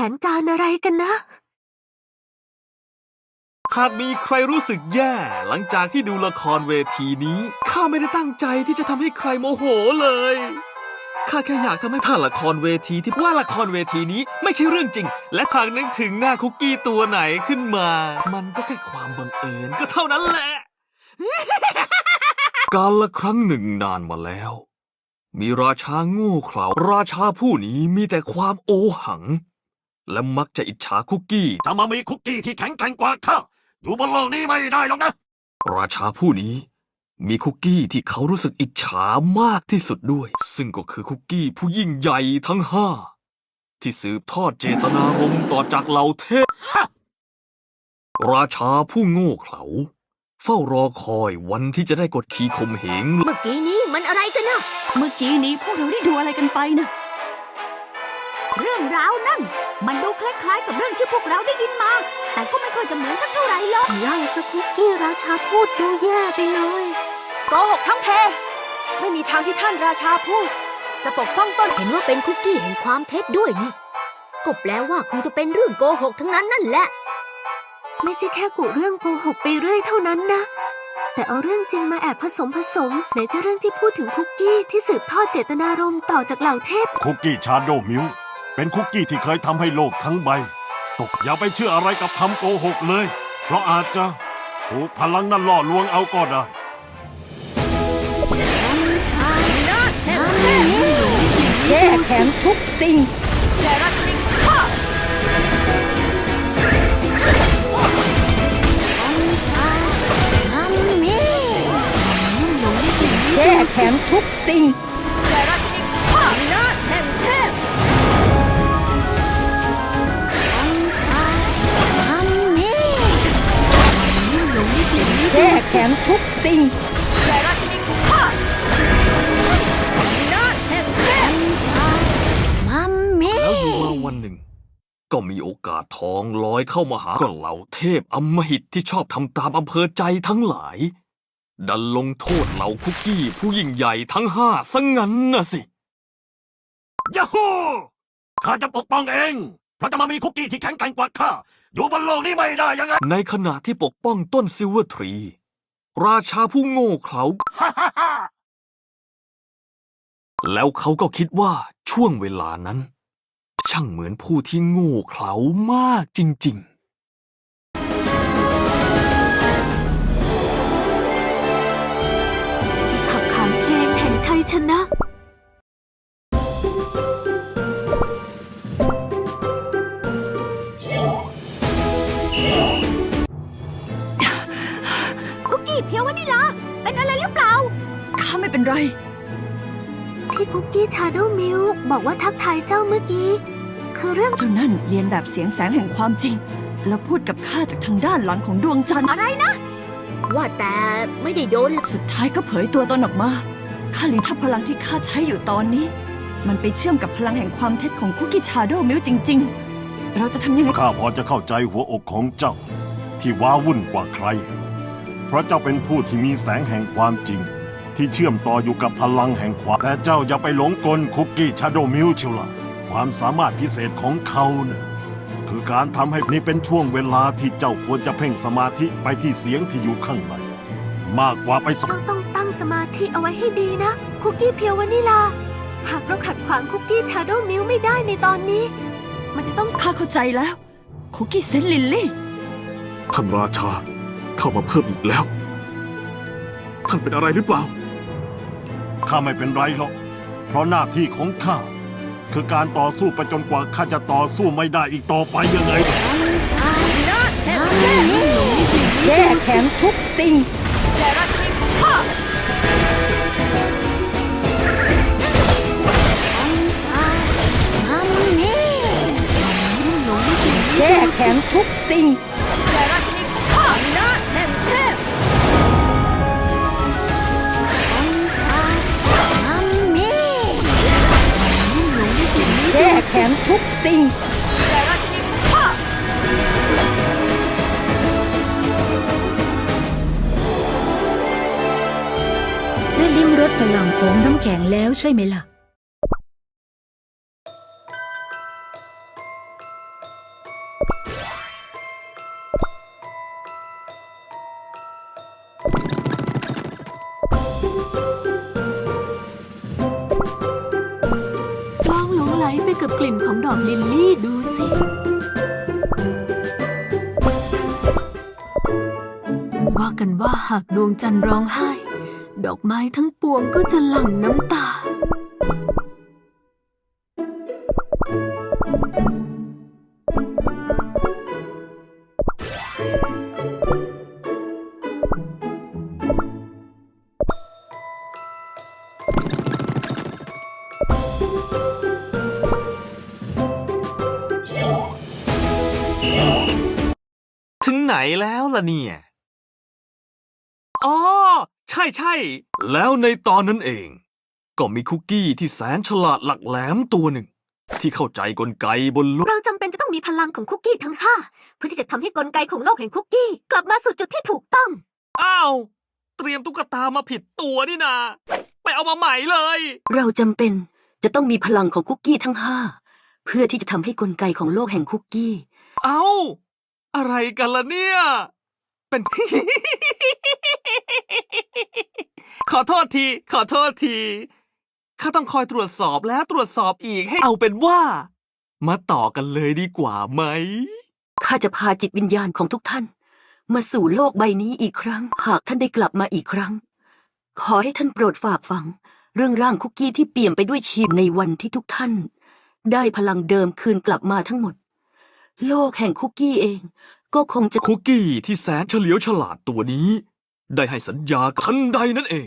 มีแผนการอะไรกันนะ หากมีใครรู้สึกแย่หลังจากที่ดูละครเวทีนี้ ข้าไม่ได้ตั้งใจที่จะทำให้ใครโมโหเลย ข้าแค่อยากทำให้ท่านละครเวทีที่ว่าละครเวทีนี้ไม่ใช่เรื่องจริง และหากนึกถึงหน้าคุกกี้ตัวไหนขึ้นมา มันก็แค่ความบังเอิญก็เท่านั้นแหละ การละครั้งหนึ่งนานมาแล้ว มีราชาโง่เขลาราชาผู้นี้มีแต่ความโอหัง และมักจะอิจฉาคุกกี้จะมามีคุกกี้ที่แข็งแกร่งกว่าข้าอยู่บนโลกนี้ไม่ได้หรอกนะ ราชาผู้นี้ มีคุกกี้ที่เขารู้สึกอิจฉามากที่สุดด้วย ซึ่งก็คือคุกกี้ผู้ยิ่งใหญ่ทั้งห้าที่สืบทอดเจตนารมณ์ต่อจากเหล่าเทพ ราชาผู้โง่เขลาเฝ้ารอคอยวันที่จะได้กดขี่ข่มเหง เมื่อกี้นี้มันอะไรกันนะ เมื่อกี้นี้พวกเราได้ดูอะไรกันไปนะ เรื่องราวนั่น มันดูคล้ายๆ กับเรื่องที่พวกเราได้ยินมา แต่ก็ไม่ค่อยจะเหมือนสักเท่าไหร่เลยเล่าสคุกกี้ราชาพูดดูแย่ไปเลยโกหกทั้งเพ ไม่มีทางที่ท่านราชาพูด จะปกป้องต้นเห็นว่าเป็นคุกกี้แห่งความเท็จด้วยนี่ก็แปลว่าคงจะเป็นเรื่องโกหกทั้งนั้นนั่นแหละ ไม่ใช่แค่กุเรื่องโกหกไปเรื่อยเท่านั้นนะ แต่เอาเรื่องจริงมาแอบผสมผสมไหนจะเรื่องที่พูดถึงคุกกี้ที่สืบทอดเจตนารมณ์ต่อจากเหล่าเทพ คุกกี้ชาโดมิว เป็นคุกกี้ที่เคยทำให้โลกทั้งใบ ตกอย่าไปเชื่ออะไรกับคำโกหกเลย เพราะอาจจะถูกพลังนั้นล่อลวงเอาก็ได้ แช่แข็งทุกสิ่ง แช่แข็งทุกสิ่ง แช่แข็งทุกสิ่งมัมมี่แล้วอยู่มาวันหนึ่ง ก็มีโอกาสทองลอยเข้ามาหาก็เหล่าเทพอำมหิตที่ชอบทำตามอำเภอใจทั้งหลาย ดันลงโทษเหล่าคุกกี้ผู้ยิ่งใหญ่ทั้งห้าซะงั้นน่ะสิยาฮูข้าจะปกป้องเองเพราะจะมามีคุกกี้ที่แข็งแกร่งกว่าข้าอยู่บนโลกนี้ไม่ได้ยังไง ในขณะที่ปกป้องต้นซิลเวอร์ทรี ราชาผู้โง่เขลา แล้วเขาก็คิดว่าช่วงเวลานั้น ช่างเหมือนผู้ที่โง่เขลามากจริง ๆ เจ้าเมื่อกี้ คือเรื่อง เจ้านั่นเรียนแบบเสียงแสงแห่งความจริง แล้วพูดกับข้าจากทางด้านหลังของดวงจันทร์อะไรนะ ว่าแต่ไม่ได้โดน สุดท้ายก็เผยตัวตนออกมาข้าเรียนถ้าพลังที่ข้าใช้อยู่ตอนนี้ มันไปเชื่อมกับพลังแห่งความเท็จของคุกกี้ชาโดว์มิลจริง ๆ เราจะทำยังไงข้าพอจะเข้าใจหัวอกของเจ้า ที่ว้าวุ่นกว่าใคร เพราะเจ้าเป็นผู้ที่มีแสงแห่งความจริง ที่เชื่อมต่ออยู่กับพลังแห่งความแต่เจ้าอย่าไปหลงกลคุกกี้ชาโดมิลเชียวล่ะ ความสามารถพิเศษของเขาเนะ่ะคือการทำให้นี่เป็นช่วงเวลาที่เจ้าควรจะเพ่งสมาธิไปที่เสียงที่อยู่ข้างในมากกว่าไปสเจ้าต้องตั้งสมาธิเอาไว้ให้ดีนะ คุกกี้เพียววานิลา หากเราขัดขวางคุกกี้ชาโดว์มิลค์ไม่ได้ในตอนนี้ มันจะต้องข้าเข้าใจแล้ว คุกกี้เซนต์ลิลลี่ๆท่านราชาเข้ามาเพิ่มอีกแล้ว ท่านเป็นอะไรหรือเปล่า ข้าไม่เป็นไรหรอก เพราะหน้าที่ของข้า คือการต่อสู้ไปจนกว่าข้าจะต่อสู้ไม่ได้อีกต่อไปยังไงล่ะแช่แข็งทุกสิ่ง แช่แข็งทุกสิ่ง ข็งทุกสิ่งได้ลิ้มรสพลังของน้ำแข็งแล้วใช่ไหมล่ะล ไปกับกลิ่นของดอกลิลลี่ดูสิว่ากันว่าหากดวงจันทร์ร้องไห้ ดอกไม้ทั้งปวงก็จะหลั่งน้ำตา ล้วล่ะเนี่ย อ๋อ ใช่ใช่ แล้วในตอนนั้นเอง ก็มีคุกกี้ที่แสนฉลาดหลักแหลมตัวหนึ่ง ที่เข้าใจกลไกบนโลก เราจำเป็นจะต้องมีพลังของคุกกี้ทั้งห้าเพื่อที่จะทำให้กลไกของโลกแห่งคุกกี้ กลับมาสู่จุดที่ถูกต้อง อ้าว เตรียมตุ๊กตามาผิดตัวนี่นา ไปเอามาใหม่เลย เราจำเป็นจะต้องมีพลังของคุกกี้ทั้งห้าเพื่อที่จะทำให้กลไกของโลกแห่งคุกกี้ เอ้า อะไรกันล่ะเนี่ย เป็น ขอโทษที ขอโทษที ข้าต้องคอยตรวจสอบแล้วตรวจสอบอีกให้เอาเป็นว่า มาต่อกันเลยดีกว่าไหม ข้าจะพาจิตวิญญาณของทุกท่าน มาสู่โลกใบนี้อีกครั้ง หากท่านได้กลับมาอีกครั้ง ขอให้ท่านโปรดฝากฝัง เรื่องร่างคุกกี้ที่เปี่ยมไปด้วยชีพในวันที่ทุกท่าน ได้พลังเดิมคืนกลับมาทั้งหมด โลกแห่งคุกกี้เอง ก็คงจะ คุกกี้ที่แสนเฉลียวฉลาดตัวนี้ ได้ให้สัญญากับทันใดนั่นเอง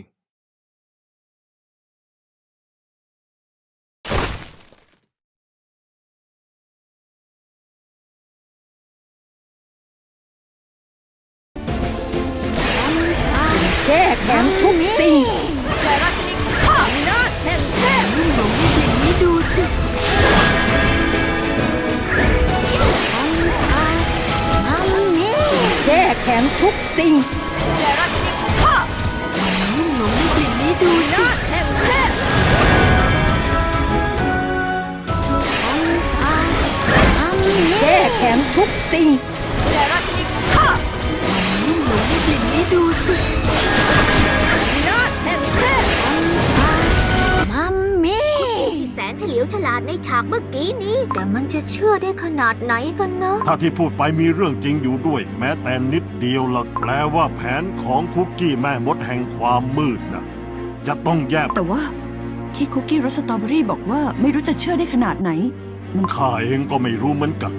แข็งทุกสิ่งหลงในกลิ่นนี้ดูสิมัมมี่ที่แสนเฉลียวฉลาดในฉากเมื่อกี้นี้ แต่มันจะเชื่อได้ขนาดไหนกันนะถ้าที่พูดไปมีเรื่องจริงอยู่ด้วย แม้แต่นิดเดียวละแปลว่าแผนของคุกกี้แม่มดแห่งความมืดนะจะต้องแยกแต่ว่า ที่คุกกี้รสสตรอเบอรี่บอกว่าไม่รู้จะเชื่อได้ขนาดไหน ข้าเองก็ไม่รู้เหมือนกัน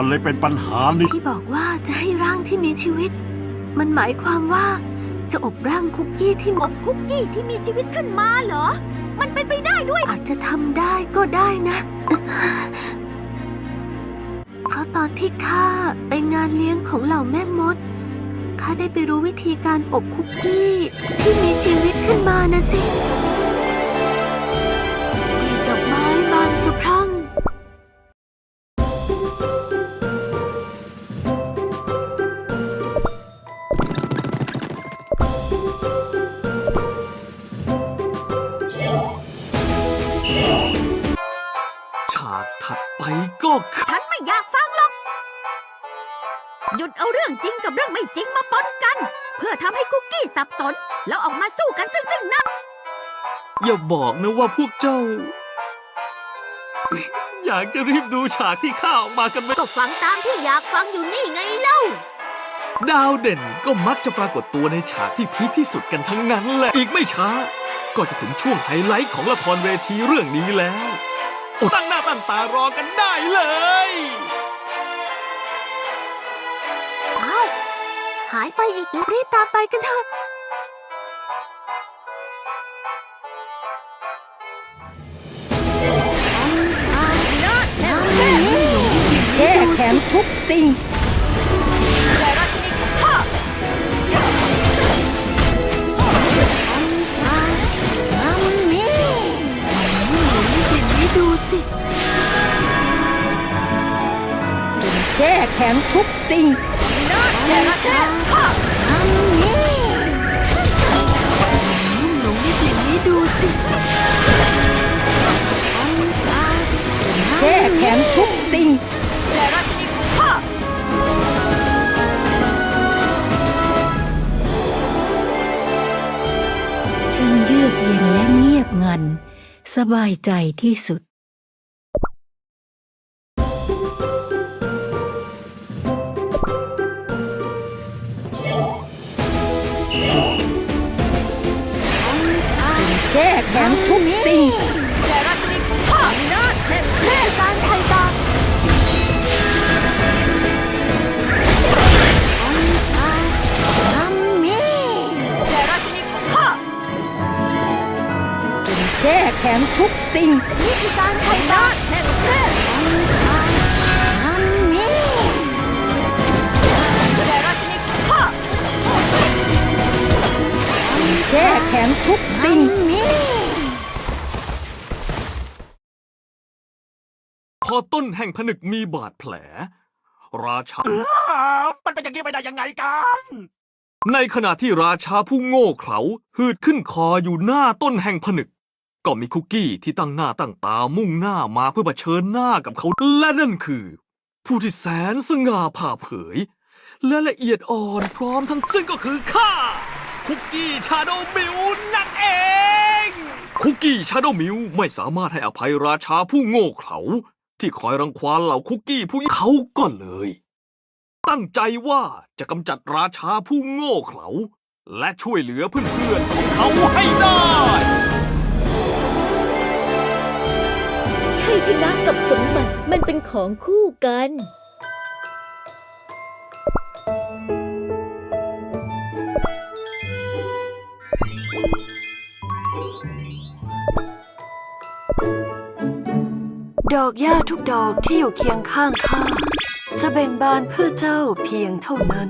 มันเลยเป็นปัญหานี่ ที่บอกว่าจะให้ร่างที่มีชีวิต มันหมายความว่าจะอบร่างคุกกี้ที่อบคุกกี้ที่มีชีวิตขึ้นมาเหรอ มันเป็นไปได้ด้วย อาจจะทำได้ก็ได้นะ เพราะตอนที่ข้าไปงานเลี้ยงของเหล่าแม่มด ข้าได้ไปรู้วิธีการอบคุกกี้ที่มีชีวิตขึ้นมานะสิ จริงกับเรื่องไม่จริงมาปนกัน เพื่อทำให้คุกกี้สับสน แล้วออกมาสู้กันซึ่งซึ่งหน้าอย่าบอกนะว่าพวกเจ้า อยากจะรีบดูฉากที่ข้าออกมากันไหมก็ฟังตามที่อยากฟังอยู่นี่ไงเล่า ดาวเด่นก็มักจะปรากฏตัวในฉากที่พีคที่สุดกันทั้งนั้นแหละ อีกไม่ช้า ก็จะถึงช่วงไฮไลท์ของละครเวทีเรื่องนี้แล้วอดตั้งหน้าตั้งตารอกันได้เลย หายไปอีกแล้วรีบตามไปกันเถอะ แช่แข็งทุกสิ่งสิ่งนี้ดูสิ แช่แข็งทุกสิ่ง แย่ละเทพข้าอันนี้หลงในกลิ่นนี้ดูสิแช่แข็งทุกสิ่งแย่ละที่ของข้าช่างเยือกเย็นและเงียบงัน สบายใจที่สุดาอัมมีแช่แข็งทุกสิ่งนี่คือการไทยดาแห่งเทพอัมมีแช่แข็ง ทุกสิ่งมีพอต้นแห่งผนึกมีบาดแผล ราชา มันเป็นอย่างนี้ไปได้ยังไงกัน ในขณะที่ราชาผู้โง่เขลาหืดขึ้นคออยู่หน้าต้นแห่งผนึก ก็มีคุกกี้ที่ตั้งหน้าตั้งตามุ่งหน้ามาเพื่อเผชิญหน้ากับเขาและนั่นคือ ผู้ที่แสนสง่าผ่าเผย และละเอียดอ่อนพร้อมทั้งซึ่งก็คือข้า คุกกี้ชาโดมิวนั่นเอง คุกกี้ชาโดมิวไม่สามารถให้อภัยราชาผู้โง่เขลาที่คอยรังควานเหล่าคุกกี้ผู้เขาก็เลย ตั้งใจว่าจะกำจัดราชาผู้โง่เขลาและช่วยเหลือเพื่อนๆของเขาให้ได้ ชัยชนะกับสมบัติมันเป็นของคู่กัน ดอกหญ้าทุกดอกที่อยู่เคียงข้างข้าจะเบ่งบานเพื่อเจ้าเพียงเท่านั้น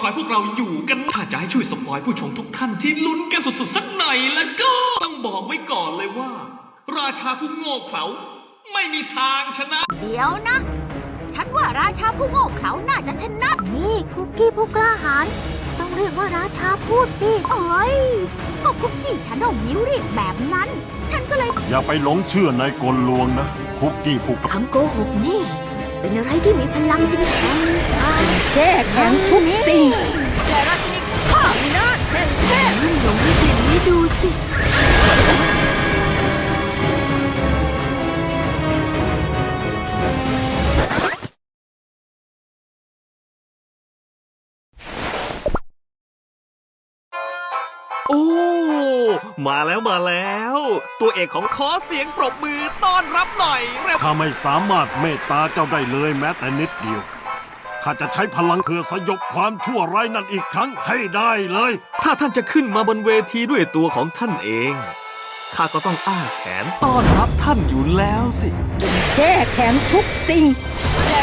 คอยพวกเราอยู่กันถ้าจะให้ช่วยสปอยผู้ชมทุกท่านที่ลุ้นกันสุดๆสักหน่อยแล้วก็ต้องบอกไว้ก่อนเลยว่า ราชาผู้โง่เขลาไม่มีทางชนะ เดี๋ยวนะ ฉันว่าราชาผู้โง่เขลาน่าจะชนะ นี่คุกกี้ผู้กล้าหาญต้องเรียกว่าราชาพูดสิเอ้ยก็คุกกี้ฉันเอามิ้วเรียกแบบนั้น ฉันก็เลย อย่าไปหลงเชื่อในกลลวงนะ คุกกี้ผูก คำโกหกนี่ เป็นอะไรที่มีพลังจริงๆแช่แข็งทุกสิ่งแต่ละที่ข้ามีนาแข็งเทพลองดูสิ่อ้ดูสิมาแล้วมาแล้ว ตัวเอกของขอเสียงปรบมือต้อนรับหน่อยเร็วข้าไม่สามารถเมตตาเจ้าได้เลยแม้แต่นิดเดียว ข้าจะใช้พลังเพื่อสยบความชั่วร้ายนั่นอีกครั้งให้ได้เลย ถ้าท่านจะขึ้นมาบนเวทีด้วยตัวของท่านเอง ข้าก็ต้องอ้าแขนต้อนรับท่านอยู่แล้วสิ แช่แข็งทุกสิ่งนี่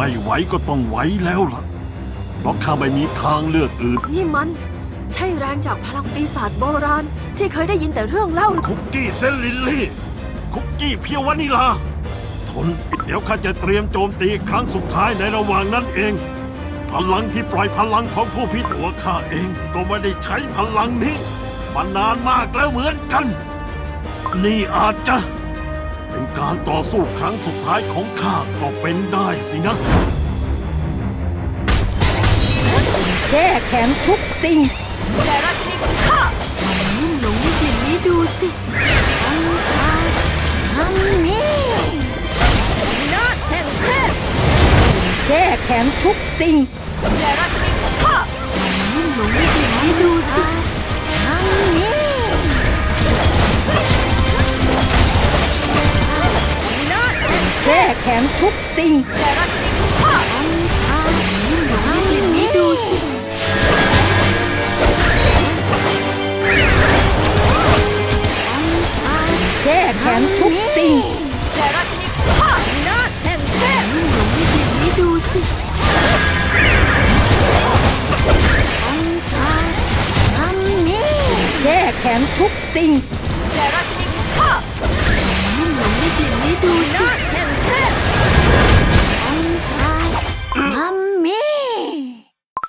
ไม่ไหวก็ต้องไหวแล้วล่ะ เพราะข้าไม่มีทางเลือกอื่น นี่มัน ใช่แรงจากพลังปีศาจโบราณ ที่เคยได้ยินแต่เรื่องเล่า คุกกี้เซนลิลลี่ คุกกี้เพียววานิลา ทน เดี๋ยวข้าจะเตรียมโจมตีครั้งสุดท้ายในระหว่างนั้นเอง พลังที่ปล่อยพลังของผู้พิตัวข้าเองก็ไม่ได้ใช้พลังนี้มานานมากแล้วเหมือนกัน นี่อาจจะเป็น การต่อสู้ครั้งสุดท้ายของข้าก็เป็นได้สินะ แช่แข็งทุกสิ่งแต่ราชินีของข้านุ่มหลงในกลิ่นนี้ดูสิทำนี่นาจแห่งเทพแช่แข็งทุกสิ่งแต่ราชินีของข้านุ่มหลงในกลิ่นนี้ดูสิทำนี่ แห่งแช่แข็งทุกสิ่งแต่ละสิ่งข้านุ่มหลงในกลิ่นนี้ดูสิแช่แข็งทุกสิ่งแต่ละสิ่งข้านาจแห่งเทพนุ่มหลงในกลิ่นนี้ดูสิแช่แข็งทุกสิ่งแต่ราชินีของ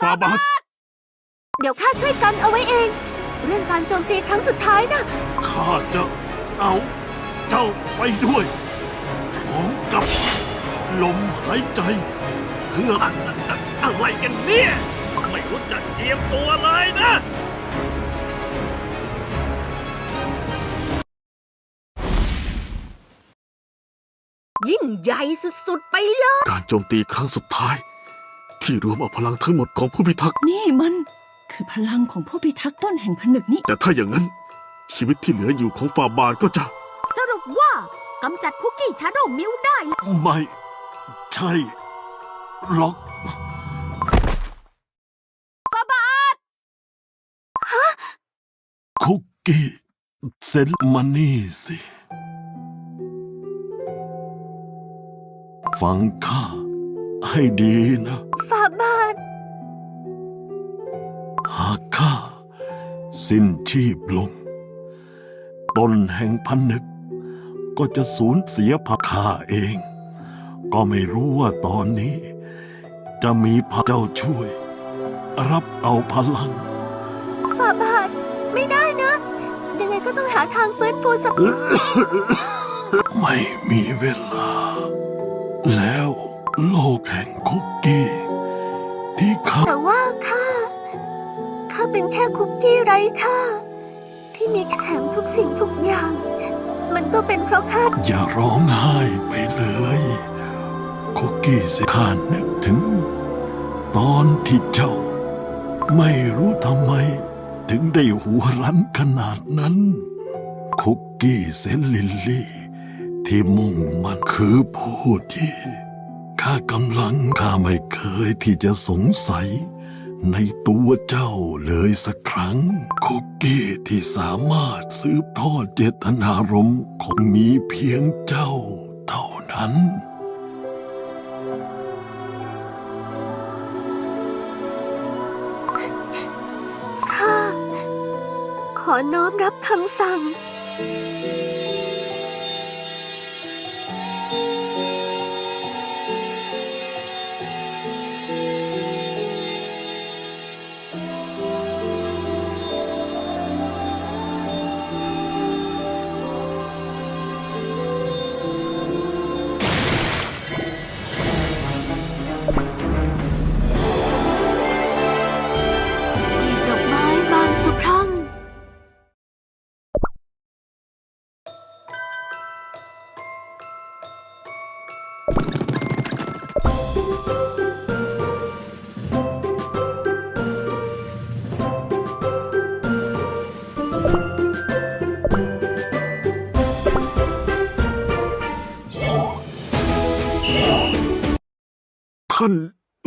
าบาท เดี๋ยวข้าช่วยกันเอาไว้เอง เรื่องการโจมตีครั้งสุดท้ายนะ ข้าจะเอาเจ้าไปด้วยพร้อมกับลมหายใจ เพื่ออะไรกันเนี่ย ไม่รู้จักเจียมตัวเลยนะยิ่งใหญ่สุดๆไปเลย การโจมตีครั้งสุดท้าย ที่รวมเอาพลังทั้งหมดของผู้พิทักษ์นี่มัน คือพลังของผู้พิทักษ์ต้นแห่งผนึกนี่แต่ถ้าอย่างนั้น ชีวิตที่เหลืออยู่ของฟาบาทก็จะ สรุปว่ากำจัดคุกกี้ชาโดว์มิวได้แล้วไม่ ใช่หรอกฟาบาทคุกกี้เซนมานี่สิ ฟังข้าให้ดีนะ ข้า สิ้นชีพลง ต้นแห่งพันนึก ก็จะสูญเสียพักข้าเอง ก็ไม่รู้ว่าตอนนี้ จะมีพระเจ้าช่วย รับเอาพลังฟาบาทไม่ได้นะ ยังไงก็ต้องหาทางฟื้นฟูสักไม่มีเวลา แล้วโลกแห่งคุกกี้ ที่ข้าแต่ว่าข้า ข้าเป็นแค่คุกกี้ไร้ค่า ที่มีแถมทุกสิ่งทุกอย่าง มันก็เป็นเพราะข้าอย่าร้องไห้ไปเลย คุกกี้เสียข้านึกถึง ตอนที่เจ้า ไม่รู้ทำไม ถึงได้หัวรั้นขนาดนั้น คุกกี้เซนลิลลี่ ที่มุ่งมันคือผู้ที่ข้ากำลังข้าไม่เคยที่จะสงสัย ในตัวเจ้าเลยสักครั้งคุกกี้ที่สามารถสืบทอดเจตนารมณ์คงมีเพียงเจ้าเท่านั้นข้าขอน้อมรับคำสั่ง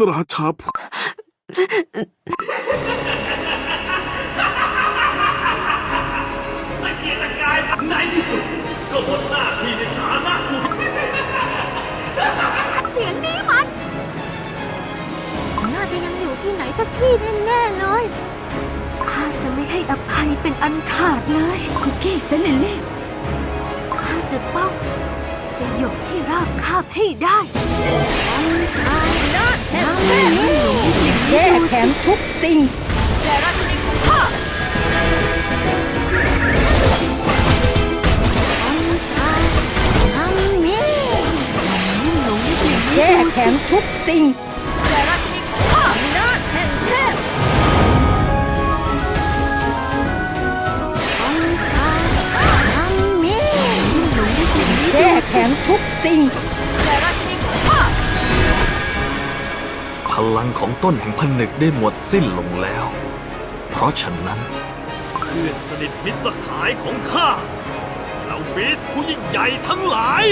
านราชาผู้เสียงนี้มัน น่าจะยังอยู่ที่ไหนสักที่แน่ๆเลย ข้าจะไม่ให้อภัยเป็นอันขาดเลย คุกกี้เซนลิลลี่ข้าจะต้องสยบให้ราบคาบให้ได้ แห่งเทพแช่แข็งทุ ลังของต้นแห่งผนึกได้หมดสิ้นลงแล้ว เพราะฉะนั้น เพื่อนสนิทมิตรสหายของข้าเราบีสผู้ยิ่งใหญ่ทั้งหลาย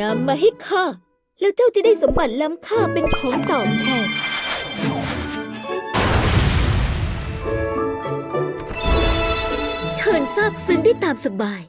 นำมาให้ข้า แล้วเจ้าจะได้สมบัติล้ำค่าเป็นของตอบแทนเชิญทราบซึ้งได้ตามสบาย